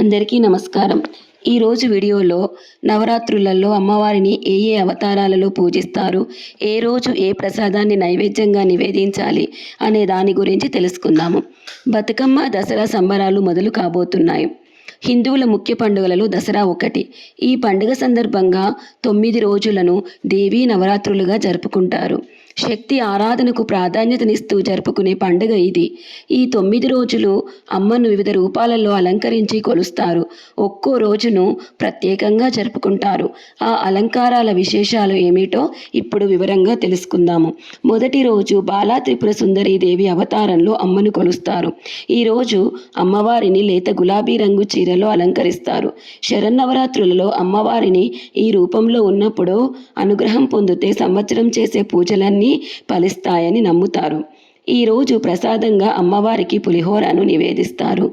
అందరికీ నమస్కారం. ఈరోజు వీడియోలో నవరాత్రులలో అమ్మవారిని ఏ ఏ అవతారాలలో పూజిస్తారు? ఏ రోజు ఏ ప్రసాదాన్ని నైవేద్యంగా నివేదించాలి అనే దాని గురించి తెలుసుకుందాము. బతుకమ్మ దసరా సంబరాలు మొదలు కాబోతున్నాయి. హిందువుల ముఖ్య పండుగలలో దసరా ఒకటి. ఈ పండుగ సందర్భంగా తొమ్మిది రోజులను దేవీ నవరాత్రులుగా జరుపుకుంటారు. శక్తి ఆరాధనకు ప్రాధాన్యతనిస్తూ జరుపుకునే పండుగ ఇది. ఈ తొమ్మిది రోజులు అమ్మను వివిధ రూపాలలో అలంకరించి కొలుస్తారు. ఒక్కో రోజును ప్రత్యేకంగా జరుపుకుంటారు. ఆ అలంకారాల విశేషాలు ఏమిటో ఇప్పుడు వివరంగా తెలుసుకుందాము. మొదటి రోజు బాలా త్రిపుర సుందరి దేవి అవతారంలో అమ్మను కొలుస్తారు. ఈరోజు అమ్మవారిని లేత గులాబీ రంగు చీరలో అలంకరిస్తారు. శరన్నవరాత్రులలో అమ్మవారిని ఈ రూపంలో ఉన్నప్పుడు అనుగ్రహం పొందితే సంవత్సరం చేసే పూజలన్నీ ఫలిస్తాయని నమ్ముతారు. ఈరోజు ప్రసాదంగా అమ్మవారికి పులిహోరను నివేదిస్తారు.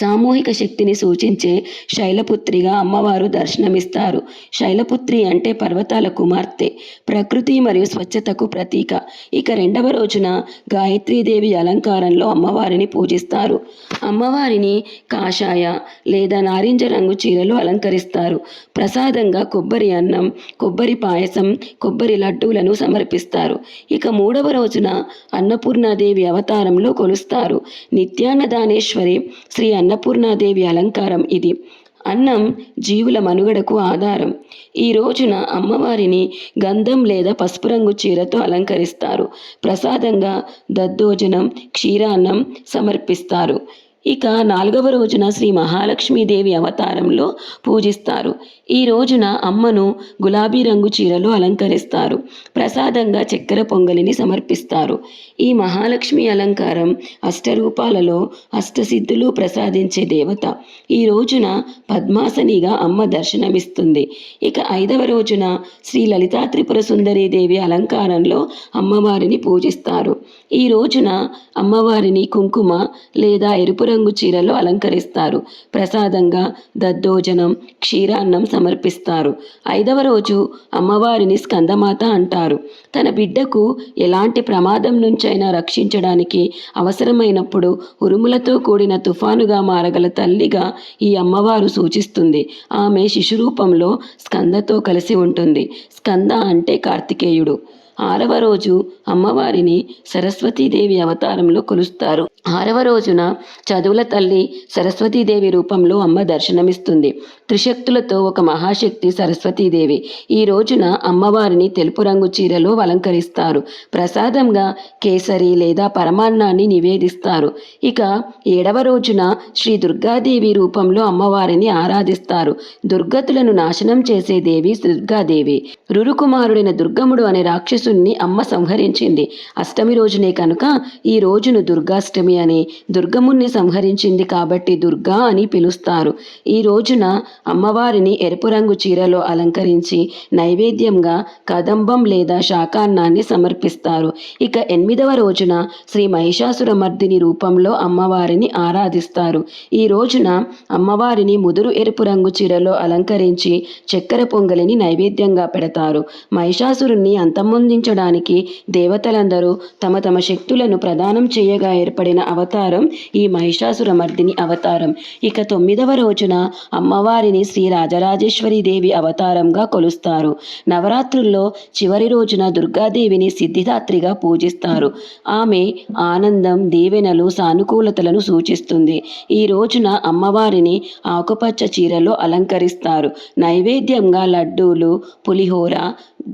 సామూహిక శక్తిని సూచించే శైలపుత్రిగా అమ్మవారు దర్శనమిస్తారు. శైలపుత్రి అంటే పర్వతాల కుమార్తె ప్రకృతి మరియు స్వచ్ఛతకు ప్రతీక. ఇక రెండవ రోజున గాయత్రీదేవి అలంకారంలో అమ్మవారిని పూజిస్తారు. అమ్మవారిని కాషాయ లేదా నారింజ రంగు చీరలు అలంకరిస్తారు. ప్రసాదంగా కొబ్బరి అన్నం కొబ్బరి పాయసం కొబ్బరి లడ్డూలను సమర్పిస్తారు. ఇక మూడవ రోజున అన్నపూర్ణాదేవి అవతారంలో కొలుస్తారు. నిత్యాన్నదానేశ్వరి శ్రీ అన్న అన్నపూర్ణాదేవి అలంకారం ఇది. అన్నం జీవుల మనుగడకు ఆధారం. ఈ రోజున అమ్మవారిని గంధం లేదా పసుపు రంగు చీరతో అలంకరిస్తారు. ప్రసాదంగా దద్దోజనం క్షీరాన్నం సమర్పిస్తారు. ఇక నాలుగవ రోజున శ్రీ మహాలక్ష్మీదేవి అవతారంలో పూజిస్తారు. ఈ రోజున అమ్మను గులాబీ రంగు చీరలో అలంకరిస్తారు. ప్రసాదంగా చక్కెర పొంగలిని సమర్పిస్తారు. ఈ మహాలక్ష్మి అలంకారం అష్టరూపాలలో అష్టసిద్ధులు ప్రసాదించే దేవత. ఈ రోజున పద్మాసనిగా అమ్మ దర్శనమిస్తుంది. ఇక ఐదవ రోజున శ్రీ లలితా త్రిపుర దేవి అలంకారంలో అమ్మవారిని పూజిస్తారు. ఈ రోజున అమ్మవారిని కుంకుమ లేదా ఎరుపు రంగు చీరలో అలంకరిస్తారు. ప్రసాదంగా దద్దోజనం క్షీరాన్నం సమర్పిస్తారు. ఐదవ రోజు అమ్మవారిని స్కందమాత అంటారు. తన బిడ్డకు ఎలాంటి ప్రమాదం నుంచైనా రక్షించడానికి అవసరమైనప్పుడు ఉరుములతో కూడిన తుఫానుగా మారగల తల్లిగా ఈ అమ్మవారు సూచిస్తుంది. ఆమె శిశురూపంలో స్కందతో కలిసి ఉంటుంది. స్కంద అంటే కార్తికేయుడు. ఆరవ రోజు అమ్మవారిని సరస్వతీదేవి అవతారంలో కొలుస్తారు. ఆరవ రోజున చదువుల తల్లి సరస్వతీదేవి రూపంలో అమ్మ దర్శనమిస్తుంది. త్రిశక్తులతో ఒక మహాశక్తి సరస్వతీదేవి. ఈ రోజున అమ్మవారిని తెలుపు రంగు చీరలో అలంకరిస్తారు. ప్రసాదంగా కేసరి లేదా పరమాన్నాన్ని నివేదిస్తారు. ఇక ఏడవ రోజున శ్రీ దుర్గాదేవి రూపంలో అమ్మవారిని ఆరాధిస్తారు. దుర్గతులను నాశనం చేసే దేవి దుర్గాదేవి రురుకుమారుడైన దుర్గముడు అనే రాక్షసుని అమ్మ సంహరించింది. అష్టమి రోజునే కనుక ఈ రోజును దుర్గాష్టమి అని దుర్గముణ్ణి సంహరించింది కాబట్టి దుర్గా అని పిలుస్తారు. ఈ రోజున అమ్మవారిని ఎరుపు రంగు చీరలో అలంకరించి నైవేద్యంగా కదంబం లేదా శాకాన్నాన్ని సమర్పిస్తారు. ఇక ఎనిమిదవ రోజున శ్రీ మహిషాసురమర్దిని రూపంలో అమ్మవారిని ఆరాధిస్తారు. ఈ రోజున అమ్మవారిని ముదురు ఎరుపు రంగు చీరలో అలంకరించి చక్కెర పొంగలిని నైవేద్యంగా పెడతారు. మహిషాసురుణ్ణి రూపొందించడానికి దేవతలందరూ తమ తమ శక్తులను ప్రదానం చేయగా ఏర్పడిన అవతారం ఈ మహిషాసురమర్దిని అవతారం. ఇక తొమ్మిదవ రోజున అమ్మవారిని శ్రీ రాజరాజేశ్వరి దేవి అవతారంగా కొలుస్తారు. నవరాత్రుల్లో చివరి రోజున దుర్గాదేవిని సిద్ధిదాత్రిగా పూజిస్తారు. ఆమె ఆనందం దీవెనలు సానుకూలతలను సూచిస్తుంది. ఈ రోజున అమ్మవారిని ఆకుపచ్చ చీరలో అలంకరిస్తారు. నైవేద్యంగా లడ్డూలు పులిహోర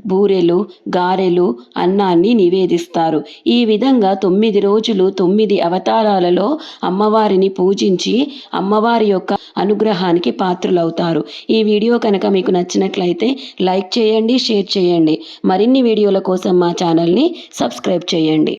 బూరెలు గారె గారెలు అన్నాన్ని నివేదిస్తారు. ఈ విధంగా తొమ్మిది రోజులు తొమ్మిది అవతారాలలో అమ్మవారిని పూజించి అమ్మవారి యొక్క అనుగ్రహానికి పాత్రులవుతారు. ఈ వీడియో కనుక మీకు నచ్చినట్లయితే లైక్ చేయండి షేర్ చేయండి. మరిన్ని వీడియోల కోసం మా ఛానల్ని సబ్స్క్రైబ్ చేయండి.